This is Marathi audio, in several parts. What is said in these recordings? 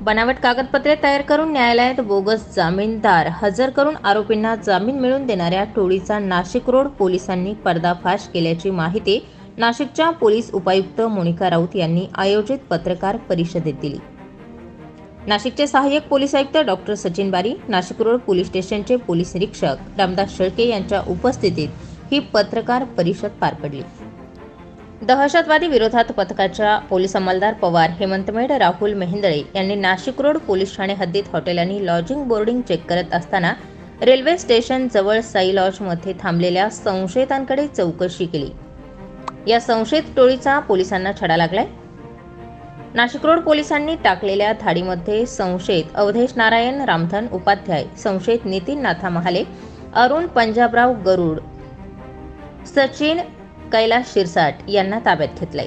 बनावट कागदपत्रे तयार करून न्यायालयात बोगस जामीनदार हजर करून आरोपींना जामीन मिळवून देणाऱ्या टोळीचा नाशिक रोड पोलिसांनी पर्दाफाश केल्याची माहिती नाशिकच्या पोलीस उपायुक्त मोनिका राऊत यांनी आयोजित पत्रकार परिषदेत दिली. नाशिकचे सहाय्यक पोलीस आयुक्त doctor Sachin Bari Nashik road police स्टेशनचे पोलीस निरीक्षक रामदास शेळके यांच्या उपस्थितीत ही पत्रकार परिषद पार पडली. दहशतवादी विरोधात पथकाच्या पोलीस अंमलदार पवार हेमंत मेड राहुल मेहेंदळे यांनी नाशिक रोड पोलीस ठाणे हद्दीत हॉटेल आणि लॉजिंग बोर्डिंग चेक करत असताना रेल्वे स्टेशन जवळ साई लॉजमध्ये थांबलेल्या संशयितांकडे चौकशी केली. या संशयित टोळीचा पोलिसांना छडा लागलाय. नाशिक रोड पोलिसांनी टाकलेल्या धाडीमध्ये संशयित अवधेश नारायण रामधन उपाध्याय संशयित नितीन नाथा महाले अरुण पंजाबराव गरुड सचिन कैलास शिरसाट यांना ताब्यात घेतलंय.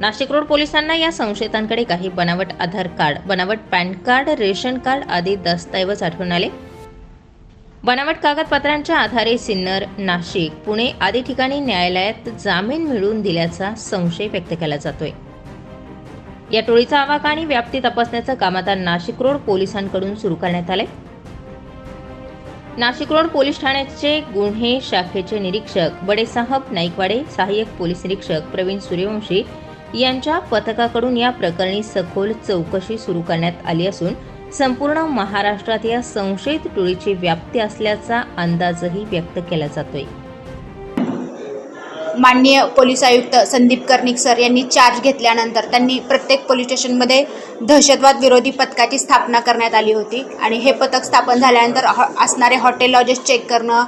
नाशिक रोड पोलिसांना या संशयितांकडे काही बनावट आधार कार्ड बनावट पॅन कार्ड रेशन कार्ड आदी दस्तऐवज आढळून आले. बनावट कागदपत्रांच्या आधारे सिन्नर नाशिक पुणे आदी ठिकाणी न्यायालयात जामीन मिळवून दिल्याचा संशय व्यक्त केला जातोय. या टोळीचा आवाका आणि व्याप्ती तपासण्याचं काम आता नाशिक रोड पोलिसांकडून सुरू करण्यात आलंय. नाशिक रोड पोलीस ठाण्याचे गुन्हे शाखेचे निरीक्षक बडेसाहब नाईकवाडे सहाय्यक पोलीस निरीक्षक प्रवीण सूर्यवंशी यांच्या पथकाकडून या प्रकरणी सखोल चौकशी सुरू करण्यात आली असून संपूर्ण महाराष्ट्रात या संशयित टोळीची व्याप्ती असल्याचा अंदाजही व्यक्त केला जातोय. माननीय पोलीस आयुक्त संदीप कर्णिक सर यांनी चार्ज घेतल्यानंतर त्यांनी प्रत्येक पोलीस स्टेशनमध्ये दहशतवाद विरोधी पथकाची स्थापना करण्यात आली होती. आणि हे पथक स्थापन झाल्यानंतर हॉ असणारे हॉटेल लॉजेस चेक करणं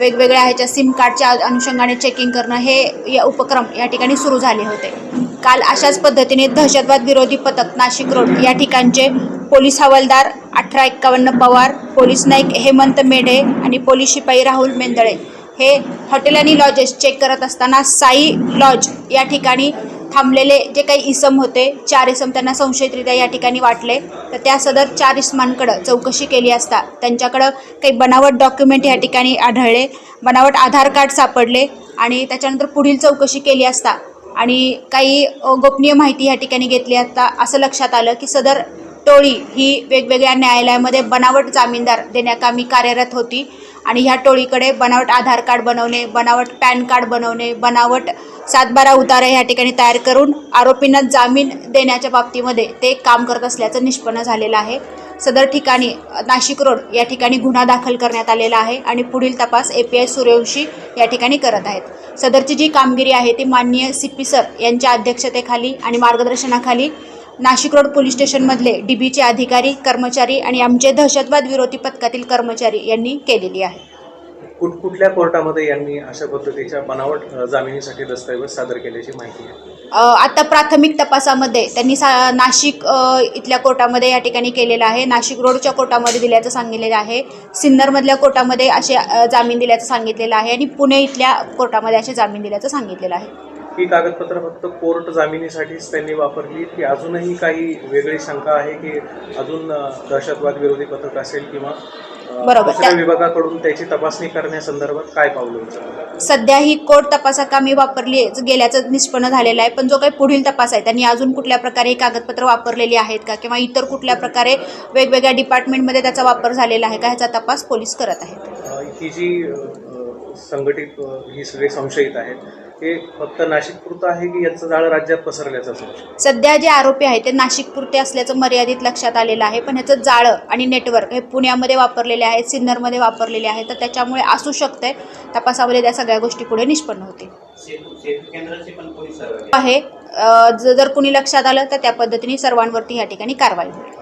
वेगवेगळ्या ह्याच्या सिम कार्डच्या अनुषंगाने चेकिंग करणं हे या उपक्रम या ठिकाणी सुरू झाले होते. काल अशाच पद्धतीने दहशतवाद विरोधी पथक नाशिक रोड या ठिकाणचे पोलीस हवालदार अठरा एक्कावन्न पवार पोलीस नाईक हेमंत मेढे आणि पोलीस शिपाई राहुल मेंदळे हे हॉटेल आणि लॉजेस चेक करत असताना साई लॉज या ठिकाणी थांबलेले जे काही इसम होते चार इसम त्यांना संशयितरित्या या ठिकाणी वाटले. तर त्या सदर चार इसमांकडं चौकशी केली असता त्यांच्याकडं काही बनावट डॉक्युमेंट या ठिकाणी आढळले बनावट आधार कार्ड सापडले आणि त्याच्यानंतर पुढील चौकशी केली असता. आणि काही गोपनीय माहिती या ठिकाणी घेतली असता असं लक्षात आलं की सदर टोळी ही वेगवेगळ्या न्यायालयामध्ये बनावट जामीनदार देण्याकामी कार्यरत होती. आणि ह्या टोळीकडे बनावट आधार कार्ड बनवणे बनावट पॅन कार्ड बनवणे बनावट सातबारा उतारा ह्या ठिकाणी तयार करून आरोपींना जामीन देण्याच्या बाबतीमध्ये ते काम करत असल्याचं निष्पन्न झालेलं आहे. सदर ठिकाणी नाशिक रोड या ठिकाणी गुन्हा दाखल करण्यात आलेला आहे आणि पुढील तपास ए पी आय सूर्यवंशी या ठिकाणी करत आहेत. सदरची जी कामगिरी आहे ती माननीय सी पी सर यांच्या अध्यक्षतेखाली आणि मार्गदर्शनाखाली नाशिक रोड पोलीस स्टेशनमधले डी बीचे अधिकारी कर्मचारी आणि आमचे दहशतवाद विरोधी पथकातील कर्मचारी यांनी केलेली आहे. कुठ कुठल्या कोर्टामध्ये यांनी अशा पद्धतीच्या बनावट जामिनीसाठी दस्तऐवज सादर केल्याची माहिती आहे? आता प्राथमिक तपासामध्ये त्यांनी सा नाशिक अ, इथल्या कोर्टामध्ये या ठिकाणी केलेलं आहे. नाशिक रोडच्या कोर्टामध्ये दिल्याचं सांगितलेलं आहे. सिन्नरमधल्या कोर्टामध्ये असे अ, जामीन दिल्याचं सांगितलेलं आहे आणि पुणे इथल्या कोर्टामध्ये असे जामीन दिल्याचं सांगितलेलं आहे. ही कागदपत्र फक्त कोर्ट जामिनीसाठीच त्यांनी वापरली की अजूनही काही वेगळी शंका आहे की अजून दहशतवाद विरोधी पथक असेल किंवा बरोबर. विभागाकडून त्याची तपासणी करण्यासंदर्भात काय पावलं सध्या ही कोर्ट तपासाकामी वापरली गेल्याचं निष्पन्न झालेलं आहे. पण जो काही पुढील तपास आहे त्यांनी अजून कुठल्या प्रकारे ही कागदपत्र वापरलेली आहेत का? किंवा इतर कुठल्या प्रकारे वेगवेगळ्या डिपार्टमेंटमध्ये त्याचा वापर झालेला आहे का? ह्याचा तपास पोलीस करत आहेत. ही जी संघटित ही सगळे संशयित आहेत हे फक्त नाशिकपुरतं आहे की याचं जाळं राज्यात पसरल्याचा संशय सध्या जे आरोपी आहेत ते नाशिकपुरते असल्याचं मर्यादित लक्षात आलेलं आहे पण ह्याचं जाळं आणि नेटवर्क हे पुण्यामध्ये वापरलेले आहेत सिन्नरमध्ये वापरलेले आहेत तर त्याच्यामुळे असू शकते तपासामध्ये त्या सगळ्या गोष्टी पुढे निष्पन्न होतील. आहे जर कुणी लक्षात आलं तर त्या पद्धतीने सर्वांवरती या ठिकाणी कारवाई होईल.